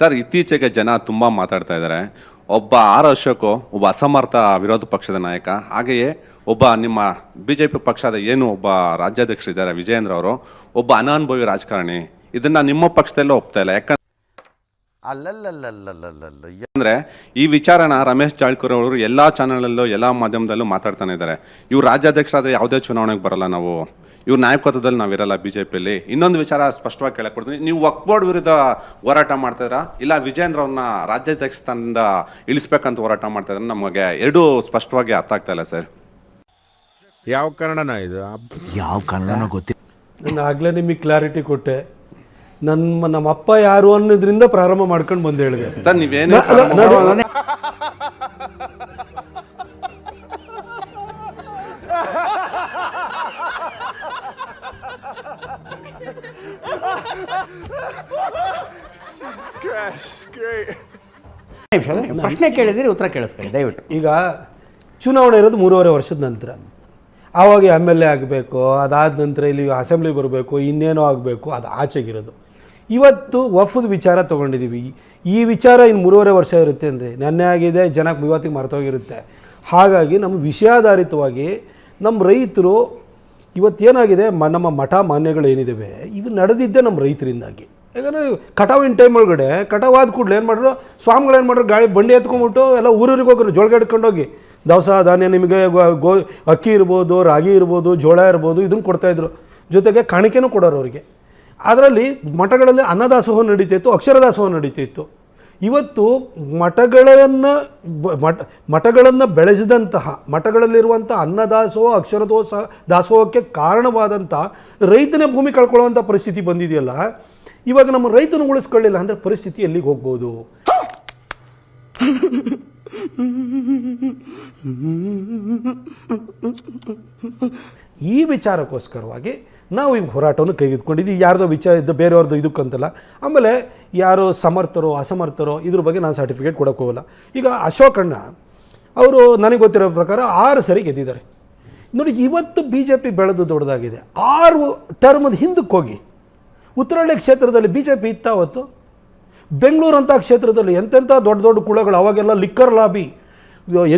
Sir, ಇತ್ತೀಚೆಗೆ ಜನ ತುಂಬ ಮಾತಾಡ್ತಾ ಇದ್ದಾರೆ. ಒಬ್ಬ ಆರ್ ಅಶೋಕು, ಒಬ್ಬ ಅಸಮರ್ಥ ವಿರೋಧ ಪಕ್ಷದ ನಾಯಕ, ಹಾಗೆಯೇ ಒಬ್ಬ ನಿಮ್ಮ ಬಿ ಜೆ ಪಿ ಪಕ್ಷದ ಏನು ಒಬ್ಬ ರಾಜ್ಯಾಧ್ಯಕ್ಷರಿದ್ದಾರೆ, ವಿಜಯೇಂದ್ರ ಅವರು, ಒಬ್ಬ ಅನಾನುಭವಿ ರಾಜಕಾರಣಿ, ಇದನ್ನ ನಿಮ್ಮ ಪಕ್ಷದಲ್ಲೂ ಒಪ್ತಾ ಇಲ್ಲ? ಯಾಕಂದ್ರೆ ಅಲ್ಲಲ್ಲಲ್ಲಲ್ಲಲ್ಲಲ್ಲ ಅಂದ್ರೆ ಈ ವಿಚಾರನ ರಮೇಶ್ ಜಾಳ್ಕೂರ್ ಅವರು ಎಲ್ಲಾ ಚಾನಲಲ್ಲೂ ಎಲ್ಲಾ ಮಾಧ್ಯಮದಲ್ಲೂ ಮಾತಾಡ್ತಾನೆ ಇದ್ದಾರೆ ಇವ್ರು ರಾಜ್ಯಾಧ್ಯಕ್ಷರಾದ್ರೆ ಯಾವುದೇ ಚುನಾವಣೆಗೆ ಬರಲ್ಲ ನಾವು ಇವ್ರ ನಾಯಕತ್ವದಲ್ಲಿ ನಾವಿರಲ್ಲ ಬಿಜೆಪಿಯಲ್ಲಿ. ಇನ್ನೊಂದು ವಿಚಾರ ಸ್ಪಷ್ಟವಾಗಿ ಕೇಳಕ್ಕೆ ಕೊಡ್ತೀನಿ ನೀವು ವಕ್ ಬೋರ್ಡ್ ವಿರುದ್ಧ ಹೋರಾಟ ಮಾಡ್ತಾ ಇದ್ದೀರಾ ಇಲ್ಲ ವಿಜೇಂದ್ರ ಅವ್ರನ್ನ ರಾಜ್ಯಾಧ್ಯಕ್ಷ ಸ್ಥಾನದಿಂದ ಇಳಿಸ್ಬೇಕಂತ ಹೋರಾಟ ಮಾಡ್ತಾ ಇದ್ರೆ ನಮಗೆ ಎರಡೂ ಸ್ಪಷ್ಟವಾಗಿ ಅರ್ಥ ಆಗ್ತಾ ಇಲ್ಲ ಸರ್. ಯಾವ ಕಾರಣನ ಇದು? ಯಾವ ಕನ್ನಡನ ಗೊತ್ತಿಲ್ಲ ನಾನು ಆಗಲೇ ನಿಮಗೆ ಕ್ಲಾರಿಟಿ ಕೊಟ್ಟೆ. ನನ್ನ ನಮ್ಮ ಅಪ್ಪ ಯಾರು ಅನ್ನೋದ್ರಿಂದ ಪ್ರಾರಂಭ ಮಾಡ್ಕೊಂಡು ಬಂದು ಹೇಳಿದೆ. ಸರ್ ನೀವೇನು ಪ್ರಶ್ನೆ ಕೇಳಿದಿರಿ ಉತ್ತರ ಕೇಳಿಸ್ಕೊಳ್ಳಿ ದಯವಿಟ್ಟು. ಈಗ ಚುನಾವಣೆ ಇರೋದು ಮೂರುವರೆ ವರ್ಷದ ನಂತರ. ಆವಾಗ ಎಂ ಎಲ್ ಎ ಆಗಬೇಕು ಅದಾದ ನಂತರ ಇಲ್ಲಿ ಅಸೆಂಬ್ಲಿ ಬರಬೇಕು ಇನ್ನೇನೋ ಆಗಬೇಕು ಅದು ಆಚೆಗಿರೋದು. ಇವತ್ತು ವಫದ ವಿಚಾರ ತೊಗೊಂಡಿದ್ದೀವಿ ಈ ವಿಚಾರ ಇನ್ನು ಮೂರುವರೆ ವರ್ಷ ಇರುತ್ತೆ ಅಂದರೆ ನೆನ್ನೆ ಆಗಿದೆ ಜನಕ್ಕೆ ಇವತ್ತಿಗೆ ಮರೆತೋಗಿರುತ್ತೆ ಹಾಗಾಗಿ ನಮ್ಮ ವಿಷಯಾಧಾರಿತವಾಗಿ ನಮ್ಮ ರೈತರು ಇವತ್ತೇನಾಗಿದೆ? ಮ, ನಮ್ಮ ಮಠ ಮಾನ್ಯಗಳೇನಿದ್ದಾವೆ ಇವು ನಡೆದಿದ್ದೇ ನಮ್ಮ ರೈತರಿಂದಾಗಿ. ಯಾಕಂದರೆ ಕಟಾವಿನ ಟೈಮ್ ಒಳಗಡೆ ಕಟಾವಾದ ಕೂಡಲೇ ಏನು ಮಾಡಿದ್ರು? ಸ್ವಾಮಿಗಳು ಏನು ಮಾಡಿದ್ರು? ಗಾಳಿ ಬಂಡಿ ಎತ್ಕೊಂಬಿಟ್ಟು ಎಲ್ಲ ಊರೂರಿಗೆ ಹೋಗ್ರು ಜೋಳ ಹಿಡ್ಕೊಂಡೋಗಿ ದವಸ ಧಾನ್ಯ ನಿಮಗೆ ಗೋ- ಗೋ, ಅಕ್ಕಿ ಇರ್ಬೋದು, ರಾಗಿ ಇರ್ಬೋದು, ಜೋಳ ಇರ್ಬೋದು, ಇದನ್ನು ಕೊಡ್ತಾಯಿದ್ರು ಜೊತೆಗೆ ಕಾಣಿಕೆನೂ ಕೊಡೋರು ಅವರಿಗೆ. ಅದರಲ್ಲಿ ಮಠಗಳಲ್ಲಿ ಅನ್ನದಾಸೋಹ ನಡೀತಿತ್ತು ಅಕ್ಷರದಾಸೋಹ ನಡೀತಿತ್ತು ಇವತ್ತು ಮಠಗಳನ್ನು ಮಠ, ಮಠಗಳನ್ನು ಬೆಳೆಸಿದಂತಹ ಮಠಗಳಲ್ಲಿರುವಂಥ ಅನ್ನದಾಸೋಹ, ಅಕ್ಷರದೋಸ, ದಾಸೋಹಕ್ಕೆ ಕಾರಣವಾದಂಥ ರೈತನ ಭೂಮಿ ಕಳ್ಕೊಳ್ಳುವಂಥ ಪರಿಸ್ಥಿತಿ ಬಂದಿದೆಯಲ್ಲ, ಇವಾಗ ನಮ್ಮ ರೈತನ ಉಳಿಸ್ಕೊಳ್ಳಿಲ್ಲ ಅಂದರೆ ಪರಿಸ್ಥಿತಿ ಎಲ್ಲಿಗೆ ಹೋಗ್ಬೋದು? ಈ ವಿಚಾರಕ್ಕೋಸ್ಕರವಾಗಿ ನಾವು ಈಗ ಹೋರಾಟವನ್ನು ಕೈಗೆತ್ಕೊಂಡಿದ್ದೀವಿ ಯಾರ್ದೋ ವಿಚಾರ ಇದ್ದ ಬೇರೆಯವ್ರದ್ದು ಇದಕ್ಕಂತಲ್ಲ. ಆಮೇಲೆ ಯಾರು ಸಮರ್ಥರೋ ಅಸಮರ್ಥರೋ ಇದ್ರ ಬಗ್ಗೆ ನಾನು ಸರ್ಟಿಫಿಕೇಟ್ ಕೊಡೋಕ್ಕೆ ಹೋಗಲ್ಲ. ಈಗ ಅಶೋಕಣ್ಣ ಅವರು ನನಗೆ ಗೊತ್ತಿರೋ ಪ್ರಕಾರ ಆರು ಸರಿ ಗೆದ್ದಿದ್ದಾರೆ. ನೋಡಿ, ಇವತ್ತು ಬಿ ಜೆ ಪಿ ಬೆಳೆದು ದೊಡ್ಡದಾಗಿದೆ. ಆರು ಟರ್ಮದ ಹಿಂದಕ್ಕೆ ಹೋಗಿ. ಉತ್ತರಹಳ್ಳಿ ಕ್ಷೇತ್ರದಲ್ಲಿ ಬಿ ಜೆ ಪಿ ಇತ್ತ ಅವತ್ತು. ಬೆಂಗಳೂರು ಅಂಥ ಕ್ಷೇತ್ರದಲ್ಲಿ ಎಂತೆಂಥ ದೊಡ್ಡ ದೊಡ್ಡ ಕುಳಗಳು, ಅವಾಗೆಲ್ಲ ಲಿಕ್ಕರ್ ಲಾಬಿ,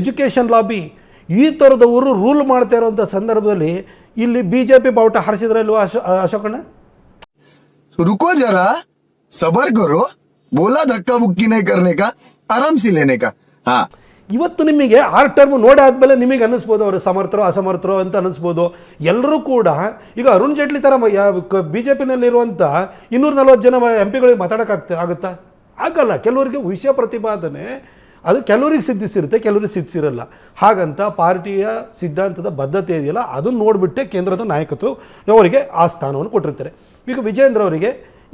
ಎಜುಕೇಷನ್ ಲಾಬಿ, ಈ ಥರದವರು ರೂಲ್ ಮಾಡ್ತಾ ಇರೋಂಥ ಸಂದರ್ಭದಲ್ಲಿ ಇಲ್ಲಿ ಬಿಜೆಪಿ ಬಾವುಟ ಹಾರಿಸಿದ್ರೆ ಇಲ್ವಾ ಅಶೋ ಅಶೋಕಣ್ಣ ರುಕೋ ಜರ. ಸಬರ್ ಬೋಲಾ ಧಕ್ಕಾ ಬುಕ್ಕಿನೇ ಕರ್ನೇಕ ಕಾ ಹಾ. ಇವತ್ತು ನಿಮಗೆ ಆರ್ ಟರ್ಮ್ ನೋಡಿ ಆದ್ಮೇಲೆ ನಿಮಗೆ ಅನ್ನಿಸ್ಬೋದು ಅವರು ಸಮರ್ಥರು ಅಸಮರ್ಥರು ಅಂತ ಅನ್ನಿಸ್ಬೋದು. ಎಲ್ಲರೂ ಕೂಡ ಈಗ ಅರುಣ್ ಜೇಟ್ಲಿ ಥರ ಬಿ ಜೆ ಪಿನಲ್ಲಿರುವಂಥ ಇನ್ನೂರ ನಲ್ವತ್ತು ಜನ ಎಂ ಪಿಗಳಿಗೆ ಮಾತಾಡೋಕ್ಕಾಗ್ತ ಆಗುತ್ತಾ? ಆಗಲ್ಲ. ಕೆಲವರಿಗೆ ವಿಷಯ ಪ್ರತಿಪಾದನೆ ಅದು ಕೆಲವರಿಗೆ ಸಿದ್ಧಿಸಿರುತ್ತೆ, ಕೆಲವರಿಗೆ ಸಿದ್ಧಿಸಿರಲ್ಲ. ಹಾಗಂತ ಪಾರ್ಟಿಯ ಸಿದ್ಧಾಂತದ ಬದ್ಧತೆ ಇದೆಯಲ್ಲ, ಅದನ್ನು ನೋಡಿಬಿಟ್ಟೆ ಕೇಂದ್ರದ ನಾಯಕತ್ವ ಅವರಿಗೆ ಆ ಸ್ಥಾನವನ್ನು ಕೊಟ್ಟಿರ್ತಾರೆ. ಈಗ ವಿಜೇಂದ್ರ ಅವರಿಗೆ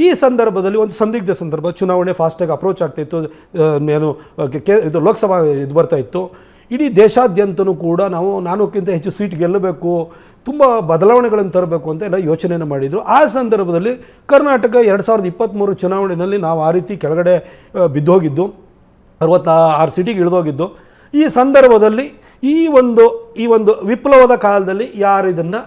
ಈ ಸಂದರ್ಭದಲ್ಲಿ ಒಂದು ಸಂದಿಗ್ಧ ಸಂದರ್ಭ, ಚುನಾವಣೆ ಫಾಸ್ಟಾಗಿ ಅಪ್ರೋಚ್ ಆಗ್ತಾಯಿತ್ತು ಏನು ಇದು ಲೋಕಸಭಾ ಇದು ಬರ್ತಾ ಇತ್ತು. ಇಡೀ ದೇಶಾದ್ಯಂತನೂ ಕೂಡ ನಾವು ನಾಲ್ಕಕ್ಕಿಂತ ಹೆಚ್ಚು ಸೀಟ್ ಗೆಲ್ಲಬೇಕು, ತುಂಬ ಬದಲಾವಣೆಗಳನ್ನು ತರಬೇಕು ಅಂತ ಎಲ್ಲ ಯೋಚನೆಯನ್ನು ಮಾಡಿದರು. ಆ ಸಂದರ್ಭದಲ್ಲಿ ಕರ್ನಾಟಕ ಎರಡು ಸಾವಿರದ ಇಪ್ಪತ್ತ್ಮೂರು ಚುನಾವಣೆಯಲ್ಲಿ ನಾವು ಆ ರೀತಿ ಕೆಳಗಡೆ ಬಿದ್ದೋಗಿದ್ದು. ಅರವತ್ತ ಆರು ಸಿಟಿಗೆ ಇಳಿದೋಗಿದ್ದು, ಈ ಸಂದರ್ಭದಲ್ಲಿ ಈ ಒಂದು ಈ ಒಂದು ವಿಪ್ಲವದ ಕಾಲದಲ್ಲಿ ಯಾರು ಇದನ್ನು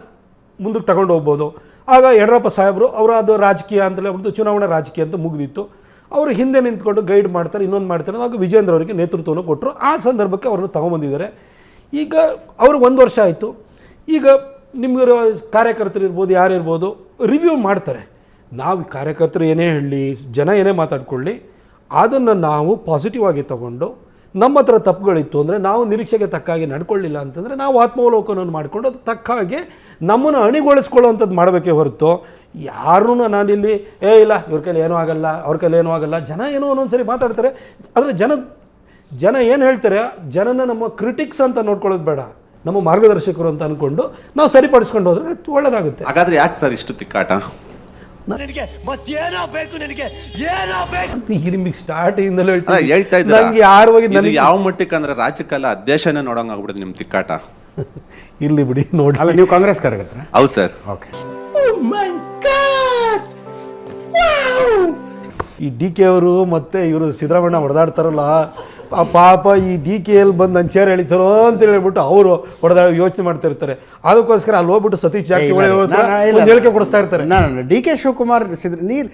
ಮುಂದಕ್ಕೆ ತಗೊಂಡು ಹೋಗ್ಬೋದು? ಆಗ ಯಡಿಯೂರಪ್ಪ ಸಾಹೇಬರು ಅವರು ಅದು ರಾಜಕೀಯ ಅಂತಲೇ ಹೇಳ್ಬಿಟ್ಟು ಚುನಾವಣಾ ರಾಜಕೀಯ ಅಂತ ಮುಗಿದಿತ್ತು. ಅವರು ಹಿಂದೆ ನಿಂತ್ಕೊಂಡು ಗೈಡ್ ಮಾಡ್ತಾರೆ, ಇನ್ನೊಂದು ಮಾಡ್ತಾರೆ ಆಗ ವಿಜೇಂದ್ರ ಅವರಿಗೆ ನೇತೃತ್ವವನ್ನು ಕೊಟ್ಟರು. ಆ ಸಂದರ್ಭಕ್ಕೆ ಅವ್ರನ್ನ ತಗೊಂಬಂದಿದ್ದಾರೆ. ಈಗ ಅವರು ಒಂದು ವರ್ಷ ಆಯಿತು. ಈಗ ನಿಮಗಿರೋ ಕಾರ್ಯಕರ್ತರು ಇರ್ಬೋದು ಯಾರಿರ್ಬೋದು ರಿವ್ಯೂ ಮಾಡ್ತಾರೆ. ನಾವು ಕಾರ್ಯಕರ್ತರು ಏನೇ ಹೇಳಲಿ, ಜನ ಏನೇ ಮಾತಾಡ್ಕೊಳ್ಳಿ ಅದನ್ನು ನಾವು ಪಾಸಿಟಿವ್ ಆಗಿ ತಗೊಂಡು ನಮ್ಮ ಹತ್ರ ತಪ್ಪುಗಳಿತ್ತು ಅಂದರೆ ನಾವು ನಿರೀಕ್ಷೆಗೆ ತಕ್ಕಾಗಿ ನಡ್ಕೊಳ್ಳಿಲ್ಲ ಅಂತಂದರೆ ನಾವು ಆತ್ಮಾವಲೋಕನವನ್ನು ಮಾಡಿಕೊಂಡು ಅದು ತಕ್ಕ ಹಾಗೆ ನಮ್ಮನ್ನು ಅಣಿಗೊಳಿಸ್ಕೊಳ್ಳೋವಂಥದ್ದು ಮಾಡಬೇಕೇ ಹೊರತು ಯಾರೂ ನಾನಿಲ್ಲಿ, ಏ, ಇಲ್ಲ, ಇವ್ರ ಕೈಲಿ ಏನೂ ಆಗಲ್ಲ, ಅವ್ರ ಕೈಲಿ ಏನೂ ಆಗಲ್ಲ, ಜನ ಏನೋ ಒಂದೊಂದು ಸರಿ ಮಾತಾಡ್ತಾರೆ. ಆದರೆ ಜನ ಜನ ಏನು ಹೇಳ್ತಾರೆ, ಜನನ ನಮ್ಮ ಕ್ರಿಟಿಕ್ಸ್ ಅಂತ ನೋಡ್ಕೊಳ್ಳೋದು ಬೇಡ. ನಮ್ಮ ಮಾರ್ಗದರ್ಶಕರು ಅಂತ ಅಂದ್ಕೊಂಡು ನಾವು ಸರಿಪಡಿಸ್ಕೊಂಡು ಹೋದರೆ ಒಳ್ಳೆಯದಾಗುತ್ತೆ ಹಾಗಾದರೆ ಯಾಕೆ ಸರ್ ಇಷ್ಟು ತಿಕ್ಕಾಟ? ಈಗ ನಿಮಗೆ ಸ್ಟಾರ್ಟಿಂದಲೇ ಹೇಳ್ತಾ ಹೇಳ್ತೀನಿ. ಇದ್ದೀರಾ? ನಂಗೆ ಯಾರು ಹೋಗಿ ಇದು ನನಗೆ ಯಾವ ಮಟ್ಟಕ್ಕೆ ಅಂದ್ರೆ ರಾಜ್ಯಕ್ಕೆಲ್ಲ ದೇಶನೇ ನೋಡಂಗ್ ಆಗ್ಬಿಡುತ್ತೆ ನಿಮ್ ತಿಕ್ಕಾಟ. ಇಲ್ಲಿ ಬಿಡಿ ನೋಡಿ. ಅಲ್ಲ ನೀವು ಕಾಂಗ್ರೆಸ್ ಕಾರ್ಯಕರ್ತರ? ಹೌದು ಸರ್. ಓಕೆ. ಈ ಡಿ ಕೆ ಅವರು ಮತ್ತೆ ಇವರು ಸಿದ್ದರಾಮಣ್ಣ ಹೊಡೆದಾಡ್ತಾರಲ್ಲ ಆ ಪಾಪ ಈ ಡಿ ಕೆ ಎಲ್ ಬಂದು ನನ್ನ ಚೇರ್ ಎಳಿತಾರೋ ಅಂತ ಹೇಳ್ಬಿಟ್ಟು ಅವರು ಹೊಡೆದಾಡ ಯೋಚನೆ ಮಾಡ್ತಾ ಇರ್ತಾರೆ ಅದಕ್ಕೋಸ್ಕರ ಅಲ್ಲಿ ಹೋಗ್ಬಿಟ್ಟು ಸತೀಶ್ ಜಾರಕಿಹೊಳಿ ಒಂದು ಹೇಳಿಕೆ ಕೊಡಿಸ್ತಾ ಇರ್ತಾರೆ. ಡಿ ಕೆ ಶಿವಕುಮಾರ್ ನೀರ್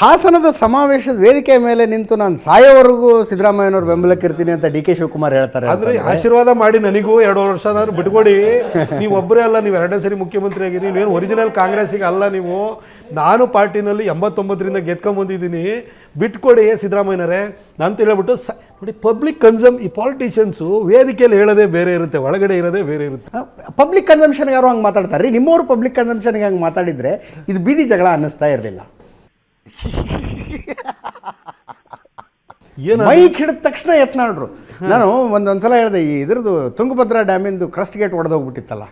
ಹಾಸನದ ಸಮಾವೇಶದ ವೇದಿಕೆ ಮೇಲೆ ನಿಂತು ನಾನು ಸಾಯೋವರೆಗೂ ಸಿದ್ದರಾಮಯ್ಯನವ್ರ ಬೆಂಬಲಕ್ಕಿರ್ತೀನಿ ಅಂತ ಡಿ ಕೆ ಶಿವಕುಮಾರ್ ಹೇಳ್ತಾರೆ ಅಂದ್ರೆ ಆಶೀರ್ವಾದ ಮಾಡಿ ನನಗೂ ಎರಡು ವರ್ಷ ಬಿಟ್ಕೊಡಿ. ನೀವು ಒಬ್ಬರೇ ಅಲ್ಲ ನೀವು ಎರಡನೇ ಸರಿ ಮುಖ್ಯಮಂತ್ರಿ ಆಗಿರಿ. ನೀವೇನು ಒರಿಜಿನಲ್ ಕಾಂಗ್ರೆಸ್ಸಿಗೆ ಅಲ್ಲ ನೀವು. ನಾನು ಪಾರ್ಟಿನಲ್ಲಿ ಎಂಬತ್ತೊಂಬತ್ತರಿಂದ ಗೆದ್ಕೊಂಬಂದಿದ್ದೀನಿ ಬಿಟ್ಕೊಡಿ ಸಿದ್ದರಾಮಯ್ಯನವರೇ. ಅಂತ ಹೇಳ್ಬಿಟ್ಟು ಸ ನೋಡಿ ಪಬ್ಲಿಕ್ ಕನ್ಸಮ್ ಈ ಪಾಲಿಟಿಷಿಯನ್ಸು ವೇದಿಕೆಯಲ್ಲಿ ಹೇಳೋದೇ ಬೇರೆ ಇರುತ್ತೆ ಒಳಗಡೆ ಇರೋದೇ ಬೇರೆ ಇರುತ್ತೆ. ಪಬ್ಲಿಕ್ ಕನ್ಸಂಪ್ಷನ್ಗೆ ಯಾರು ಹಂಗೆ ಮಾತಾಡ್ತಾರೆ ರೀ. ನಿಮ್ಮವರು ಪಬ್ಲಿಕ್ ಕನ್ಸಂಪ್ಷನ್ಗೆ ಹಂಗೆ ಮಾತಾಡಿದರೆ ಇದು ಬೀದಿ ಜಗಳ ಅನ್ನಿಸ್ತಾ ಇರಲಿಲ್ಲ. ಏನು ಮೈಕ್ ಹಿಡಿದ ತಕ್ಷಣ ಎತ್ನಾಡ್ರು ನಾನು ಒಂದೊಂದ್ಸಲ ಹೇಳಿದೆ ಈ ಇದ್ರದ್ದು ತುಂಗಭದ್ರಾ ಡ್ಯಾಮಿಂದು ಕ್ರಸ್ಟ್ ಗೇಟ್ ಹೊಡೆದೋಗ್ಬಿಟ್ಟಿತ್ತಲ್ಲ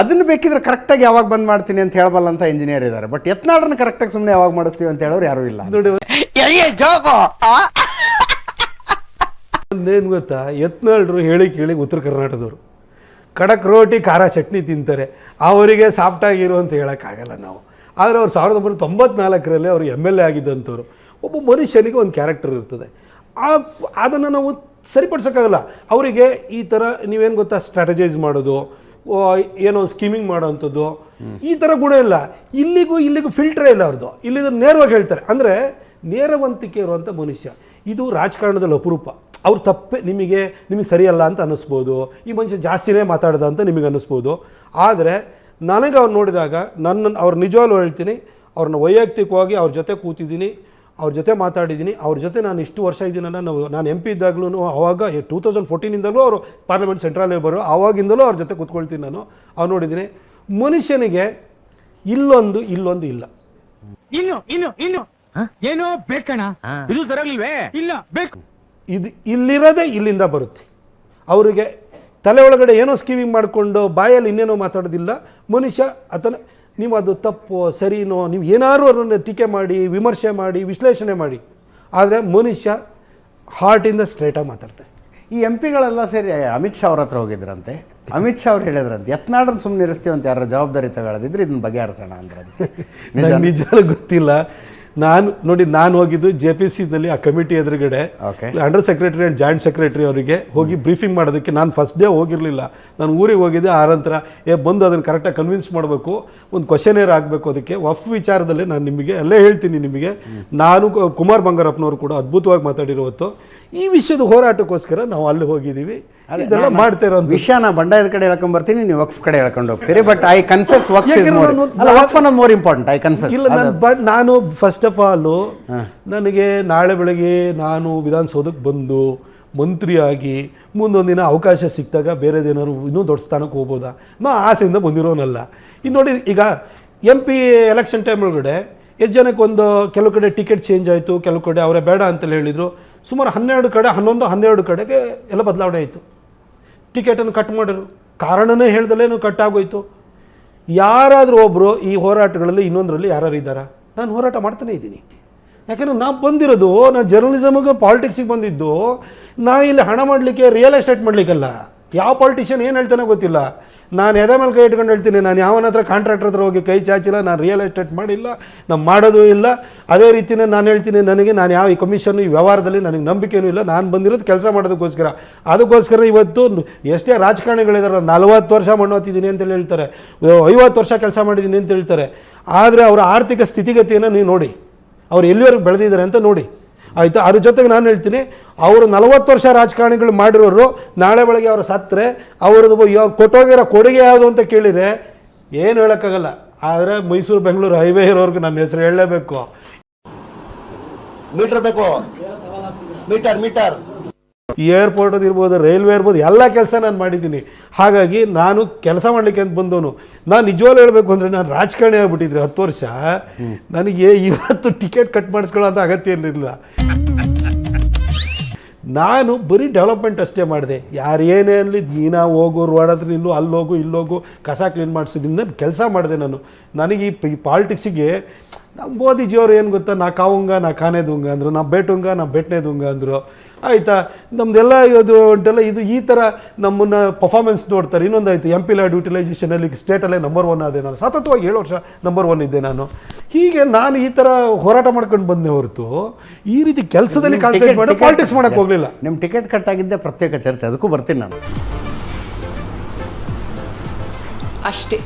ಅದನ್ನ ಬೇಕಿದ್ರೆ ಕರೆಕ್ಟಾಗಿ ಯಾವಾಗ ಬಂದ್ ಮಾಡ್ತೀನಿ ಅಂತ ಹೇಳಬಲ್ಲ ಅಂತ ಇಂಜಿನಿಯರ್ ಇದ್ದಾರೆ ಬಟ್ ಎತ್ನಾಡ್ರನ್ನ ಕರೆಕ್ಟಾಗಿ ಸುಮ್ಮನೆ ಯಾವಾಗ ಮಾಡಿಸ್ತೀವಿ ಅಂತ ಹೇಳೋರು ಯಾರೂ ಇಲ್ಲ ನೋಡಿ ಒಂದೇನು ಗೊತ್ತಾ? ಎತ್ನಾಳ್ರು ಹೇಳಿ ಕೇಳಿ ಉತ್ತರ ಕರ್ನಾಟಕದವರು. ಖಡಕ್ ರೋಟಿ ಖಾರ ಚಟ್ನಿ ತಿಂತಾರೆ. ಅವರಿಗೆ ಸಾಫ್ಟಾಗಿರು ಅಂತ ಹೇಳೋಕ್ಕಾಗಲ್ಲ ನಾವು. ಆದರೆ ಅವ್ರು ಸಾವಿರದ ಒಂಬೈನೂರ ತೊಂಬತ್ನಾಲ್ಕರಲ್ಲಿ ಅವರು ಎಂ ಎಲ್ ಎ ಆಗಿದ್ದಂಥವ್ರು. ಒಬ್ಬ ಮನುಷ್ಯನಿಗೆ ಒಂದು ಕ್ಯಾರೆಕ್ಟರ್ ಇರ್ತದೆ. ಆ, ಅದನ್ನು ನಾವು ಸರಿಪಡಿಸೋಕ್ಕಾಗಲ್ಲ. ಅವರಿಗೆ ಈ ಥರ ನೀವೇನು ಗೊತ್ತಾ? ಸ್ಟ್ರಾಟಜೈಸ್ ಮಾಡೋದು ಏನೋ ಒಂದು ಸ್ಕೀಮಿಂಗ್ ಮಾಡೋವಂಥದ್ದು ಈ ಥರ ಗುಣ ಇಲ್ಲ. ಇಲ್ಲಿಗೂ ಇಲ್ಲಿಗೂ ಫಿಲ್ಟ್ರೇ ಇಲ್ಲ ಅವ್ರದ್ದು ಇಲ್ಲಿ ನೇರವಾಗಿ ಹೇಳ್ತಾರೆ. ಅಂದರೆ ನೇರವಂತಿಕೆ ಇರುವಂಥ ಮನುಷ್ಯ. ಇದು ರಾಜಕಾರಣದಲ್ಲಿ ಅಪರೂಪ. ಅವ್ರು ತಪ್ಪೇ, ನಿಮಗೆ ನಿಮಗೆ ಸರಿಯಲ್ಲ ಅಂತ ಅನ್ನಿಸ್ಬೋದು. ಈ ಮನುಷ್ಯ ಜಾಸ್ತಿನೇ ಮಾತಾಡ್ದ ಅಂತ ನಿಮಗೆ ಅನ್ನಿಸ್ಬೋದು. ಆದರೆ ನನಗೆ ಅವ್ರು ನೋಡಿದಾಗ ನನ್ನ ಅವ್ರ ನಿಜವಾಗ್ಲು ಹೇಳ್ತೀನಿ ಅವ್ರನ್ನ ವೈಯಕ್ತಿಕವಾಗಿ ಅವ್ರ ಜೊತೆ ಕೂತಿದ್ದೀನಿ ಅವ್ರ ಜೊತೆ ಮಾತಾಡಿದ್ದೀನಿ ಅವ್ರ ಜೊತೆ ನಾನು ಇಷ್ಟು ವರ್ಷ ಇದ್ದೀನಲ್ಲ ನಾವು ನಾನು ಎಂ ಪಿ ಇದ್ದಾಗಲೂ ಅವಾಗ ಟೂ ತೌಸಂಡ್ ಫೋರ್ಟೀನಿಂದಲೂ ಅವರು ಪಾರ್ಲಿಮೆಂಟ್ ಸೆಂಟ್ರಲ್ಲೇ ಬರೋ ಆವಾಗಿಂದಲೂ ಅವ್ರ ಜೊತೆ ಕೂತ್ಕೊಳ್ತೀನಿ ನಾನು. ಅವ್ರು ನೋಡಿದ್ದೀನಿ. ಮನುಷ್ಯನಿಗೆ ಇಲ್ಲೊಂದು ಇಲ್ಲೊಂದು ಇಲ್ಲ. ಇನ್ನು ಇನ್ನು ಇನ್ನು. ಏನೋ ಬೇಕಣ ಇದು ಸರಿಯಾಗಿಲ್ವೇ ಇಲ್ಲ ಬೇಕು. ಇದು ಇಲ್ಲಿರೋದೇ ಇಲ್ಲಿಂದ ಬರುತ್ತೆ. ಅವರಿಗೆ ತಲೆ ಒಳಗಡೆ ಏನೋ ಸ್ಕೀಮಿಂಗ್ ಮಾಡಿಕೊಂಡು ಬಾಯಲ್ಲಿ ಇನ್ನೇನೋ ಮಾತಾಡೋದಿಲ್ಲ. ಮನುಷ್ಯ ಆತನ ನೀವು ಅದು ತಪ್ಪು ಸರಿನೋ ನೀವು ಏನಾದರೂ ಅದನ್ನು ಟೀಕೆ ಮಾಡಿ ವಿಮರ್ಶೆ ಮಾಡಿ ವಿಶ್ಲೇಷಣೆ ಮಾಡಿ. ಆದರೆ ಮನುಷ್ಯ ಹಾರ್ಟಿಂದ ಸ್ಟ್ರೇಟಾಗಿ ಮಾತಾಡ್ತಾರೆ ಈ ಎಂ ಪಿಗಳೆಲ್ಲ ಸೇರಿ ಅಮಿತ್ ಶಾ ಅವ್ರ ಹತ್ರ ಹೋಗಿದ್ರಂತೆ. ಅಮಿತ್ ಶಾ ಅವ್ರು ಹೇಳಿದ್ರಂತೆ ಯತ್ನಾಡನ್ನು ಸುಮ್ಮನೆ ಇರಿಸ್ತೀವಂತ ಅಂತ ಯಾರು ಜವಾಬ್ದಾರಿ ತಗೊಳ್ಳೋದಿದ್ರೆ ಇದನ್ನ ಬಗೆಹರಿಸೋಣ ಅಂದ್ರಂತೆ. ನಿಜ ಗೊತ್ತಿಲ್ಲ. ನಾನು ನೋಡಿ ನಾನು ಹೋಗಿದ್ದು ಜೆ ಪಿ ಸಿನಲ್ಲಿ ಆ ಕಮಿಟಿ ಎದುರುಗಡೆ. Under secretary and joint secretary ಅವರಿಗೆ ಹೋಗಿ ಬ್ರೀಫಿಂಗ್ ಮಾಡೋದಕ್ಕೆ ನಾನು ಫಸ್ಟ್ ಡೇ ಹೋಗಿರಲಿಲ್ಲ. ನಾನು ಊರಿಗೆ ಹೋಗಿದ್ದೆ ಆ ನಂತರ ಏ ಬಂದು ಅದನ್ನು ಕರೆಕ್ಟಾಗಿ ಕನ್ವಿನ್ಸ್ ಮಾಡಬೇಕು ಒಂದು ಕ್ವಶನೇರ್ ಆಗಬೇಕು ಅದಕ್ಕೆ. ವಫ್ ವಿಚಾರದಲ್ಲಿ ನಾನು ನಿಮಗೆ ಅಲ್ಲೇ ಹೇಳ್ತೀನಿ ನಿಮಗೆ. ನಾನು ಕುಮಾರ್ ಬಂಗಾರಪ್ಪನವರು ಕೂಡ ಅದ್ಭುತವಾಗಿ ಮಾತಾಡಿರೋ ಹೊತ್ತು ಈ ವಿಷಯದ ಹೋರಾಟಕ್ಕೋಸ್ಕರ ನಾವು ಅಲ್ಲಿ ಹೋಗಿದ್ದೀವಿ. ಇದೆಲ್ಲ ಮಾಡ್ತಾ ಇರೋ ವಿಷಯ ನಾ ಬಂಡಾಯದ ಕಡೆ ಹೇಳ್ಕೊಂಡ್ ಬರ್ತೀನಿ ನೀವು ವಕ್ಫ್ ಕಡೆ ಹೇಳ್ಕೊಂಡು ಹೋಗ್ತೀರಿ. But I confess waqf is more ಅಲ್ಲ ವಕ್ಫ್ ಅನ್ನೋದು ಮೋರ್ ಇಂಪಾರ್ಟೆಂಟ್ ಐ ಕನ್ಫೆಸ್ ಇಲ್ಲ ನಾನು ಫಸ್ಟ್ ಆಫ್ ಆಲು ನನಗೆ ನಾಳೆ ಬೆಳಗ್ಗೆ ನಾನು ವಿಧಾನಸೌಧಕ್ಕೆ ಬಂದು ಮಂತ್ರಿಯಾಗಿ ಮುಂದೊಂದು ದಿನ ಅವಕಾಶ ಸಿಕ್ಕಿದಾಗ ಬೇರೆದೇನಾದ್ರು ಇನ್ನೂ ದೊಡ್ಡ ಸ್ಥಾನಕ್ಕೆ ಹೋಗ್ಬೋದಾ? ನಾ ಆಸೆಯಿಂದ ಬಂದಿರೋನಲ್ಲ. ಇನ್ನು ನೋಡಿ ಈಗ ಎಂ ಪಿ ಎಲೆಕ್ಷನ್ ಟೈಮ್ ಒಳಗಡೆ ಎಷ್ಟು ಜನಕ್ಕೆ ಒಂದು ಕೆಲವು ಕಡೆ ಟಿಕೆಟ್ ಚೇಂಜ್ ಆಯಿತು ಕೆಲವು ಕಡೆ ಅವರೇ ಬೇಡ ಅಂತಲೇ ಹೇಳಿದರು. ಸುಮಾರು ಹನ್ನೆರಡು ಕಡೆ ಹನ್ನೊಂದು ಹನ್ನೆರಡು ಕಡೆಗೆ ಎಲ್ಲ ಬದಲಾವಣೆ ಆಯಿತು. ಟಿಕೆಟನ್ನು ಕಟ್ ಮಾಡಿದ್ರು. ಕಾರಣನೇ ಹೇಳ್ದಲ್ಲೇನು ಕಟ್ ಆಗೋಯ್ತು. ಯಾರಾದರೂ ಒಬ್ಬರು ಈ ಹೋರಾಟಗಳಲ್ಲಿ ಇನ್ನೊಂದರಲ್ಲಿ ಯಾರು ಇದ್ದಾರಾ? ನಾನು ಹೋರಾಟ ಮಾಡ್ತಾನೆ ಇದ್ದೀನಿ. ಯಾಕಂದ್ರೆ ನಾ ಬಂದಿರೋದು ನಾನು ಜರ್ನಲಿಸಮ್ಗೆ ಪಾಲಿಟಿಕ್ಸಿಗೆ ಬಂದಿದ್ದು, ನಾ ಇಲ್ಲಿ ಹಣ ಮಾಡಲಿಕ್ಕೆ ರಿಯಲ್ ಎಸ್ಟೇಟ್ ಮಾಡಲಿಕ್ಕಲ್ಲ. ಯಾವ ಪಾಲಿಟಿಷಿಯನ್ ಏನು ಹೇಳ್ತಾನೆ ಗೊತ್ತಿಲ್ಲ. ನಾನು ಎದೆ ಮೇಲೆ ಕೈ ಇಟ್ಕೊಂಡು ಹೇಳ್ತೀನಿ, ನಾನು ಯಾವನ ಹತ್ರ ಕಾಂಟ್ರಾಕ್ಟರ್ ಹತ್ರ ಹೋಗಿ ಕೈ ಚಾಚಿಲ್ಲ, ನಾನು ರಿಯಲ್ ಎಸ್ಟೇಟ್ ಮಾಡಿಲ್ಲ, ನಾನು ಮಾಡೋದು ಇಲ್ಲ. ಅದೇ ರೀತಿಯೇ ನಾನು ಹೇಳ್ತೀನಿ, ನನಗೆ ನಾನು ಯಾವ ಈ ಕಮಿಷನ್ ಈ ವ್ಯವಹಾರದಲ್ಲಿ ನನಗೆ ನಂಬಿಕೆನೂ ಇಲ್ಲ. ನಾನು ಬಂದಿರೋದು ಕೆಲಸ ಮಾಡೋದಕ್ಕೋಸ್ಕರ. ಅದಕ್ಕೋಸ್ಕರ ಇವತ್ತು ಎಷ್ಟೇ ರಾಜಕಾರಣಿಗಳಿದ್ದಾರೆ ನಲ್ವತ್ತು ವರ್ಷ ಮಣ್ಣು ಹತ್ತಿದ್ದೀನಿ ಅಂತೇಳಿ ಹೇಳ್ತಾರೆ ಐವತ್ತು ವರ್ಷ ಕೆಲಸ ಮಾಡಿದ್ದೀನಿ ಅಂತ ಹೇಳ್ತಾರೆ. ಆದರೆ ಅವರ ಆರ್ಥಿಕ ಸ್ಥಿತಿಗತಿಯನ್ನು ನೀವು ನೋಡಿ. ಅವ್ರು ಎಲ್ಲಿವರೆಗೆ ಬೆಳೆದಿದ್ದಾರೆ ಅಂತ ನೋಡಿ. ಆಯಿತಾ? ಅದ್ರ ಜೊತೆಗೆ ನಾನು ಹೇಳ್ತೀನಿ, ಅವರು ನಲವತ್ತು ವರ್ಷ ರಾಜಕಾರಣಿಗಳು ಮಾಡಿರೋರು, ನಾಳೆ ಬೆಳಗ್ಗೆ ಅವರು ಸತ್ತರೆ, ಅವ್ರದ್ದು ಕೊಟ್ಟೋಗಿರೋ ಕೊಡುಗೆ ಯಾವುದು ಅಂತ ಕೇಳಿದರೆ, ಏನು ಹೇಳೋಕ್ಕಾಗಲ್ಲ. ಆದರೆ ಮೈಸೂರು, ಬೆಂಗಳೂರು ಹೈವೇ ಇರೋರ್ಗೆ ನನ್ನ ಹೆಸರು ಹೇಳಲೇಬೇಕು. ಮೀಟರ್ ಬೇಕು. Meter meter. ಏರ್ಪೋರ್ಟ್ ಇರ್ಬೋದು, ರೈಲ್ವೆ ಇರ್ಬೋದು, ಎಲ್ಲ ಕೆಲಸ ನಾನು ಮಾಡಿದ್ದೀನಿ. ಹಾಗಾಗಿ ನಾನು ಕೆಲಸ ಮಾಡಲಿಕ್ಕೆ ಅಂತ ಬಂದವನು. ನಾನು ನಿಜವಾಗ್ಲೂ ಹೇಳಬೇಕು ಅಂದರೆ ನಾನು ರಾಜಕಾರಣಿ ಆಗ್ಬಿಟ್ಟಿದ್ರೆ ಹತ್ತು ವರ್ಷ, ನನಗೆ ಇವತ್ತು ಟಿಕೆಟ್ ಕಟ್ ಮಾಡಿಸ್ಕೊಳ್ಳೋ ಅಂತ ಅಗತ್ಯ ಇರಲಿಲ್ಲ. ನಾನು ಬರೀ ಡೆವಲಪ್ಮೆಂಟ್ ಅಷ್ಟೇ ಮಾಡಿದೆ. ಯಾರು ಏನೇ ಅನ್ನಲಿ ನೀನಾ ಹೋಗು ರೋಡ್ ಹತ್ರ ನಿಲ್ಲು ಅಲ್ಲಿ ಹೋಗು ಇಲ್ಲೋಗು, ಕಸ ಕ್ಲೀನ್ ಮಾಡಿಸೋದ್ರಿಂದ ಕೆಲಸ ಮಾಡಿದೆ ನಾನು. ನನಗೆ ಈ ಪಾಲಿಟಿಕ್ಸಿಗೆ ನಮ್ಮ ಮೋದಿಜಿಯವರು ಏನು ಗೊತ್ತಾ? ನಾ ಕಾವುಂಗ ನಾ ಕಾನೇ ದುಂಗ ಅಂದರು ನಾ ಬೇಟುಂಗ ನಾ ಬೆಟ್ನೆ ದುಂಗ ಅಂದರು. ಆಯಿತಾ? ನಮ್ಮದೆಲ್ಲ ಇದು ಉಂಟಲ್ಲ ಇದು ಈ ಥರ ನಮ್ಮನ್ನು ಪರ್ಫಾರ್ಮೆನ್ಸ್ ನೋಡ್ತಾರೆ. ಇನ್ನೊಂದು ಆಯಿತು ಎಂ ಪಿ ಲ್ಯಾಡ್ ಯುಟಿಲೈಸೇಷನಲ್ಲಿ ಸ್ಟೇಟಲ್ಲೇ ನಂಬರ್ ಒನ್ ಆದೆ ನಾನು. ಸತತವಾಗಿ ಏಳು ವರ್ಷ ನಂಬರ್ ಒನ್ ಇದ್ದೆ ನಾನು. ಹೀಗೆ ನಾನು ಈ ಥರ ಹೋರಾಟ ಮಾಡ್ಕೊಂಡು ಬಂದೆ ಹೊರತು ಈ ರೀತಿ ಕೆಲಸದಲ್ಲಿ ಕಾನ್ಸಂಟ್ರೇಟ್ ಮಾಡಿ ಪಾಲಿಟಿಕ್ಸ್ ಮಾಡೋಕ್ಕೆ ಹೋಗಲಿಲ್ಲ. ನಿಮ್ಮ ಟಿಕೆಟ್ ಕಟ್ ಆಗಿದ್ದೆ ಪ್ರತ್ಯೇಕ ಚರ್ಚೆ ಅದಕ್ಕೂ ಬರ್ತೀನಿ ನಾನು. ಅಷ್ಟೇ.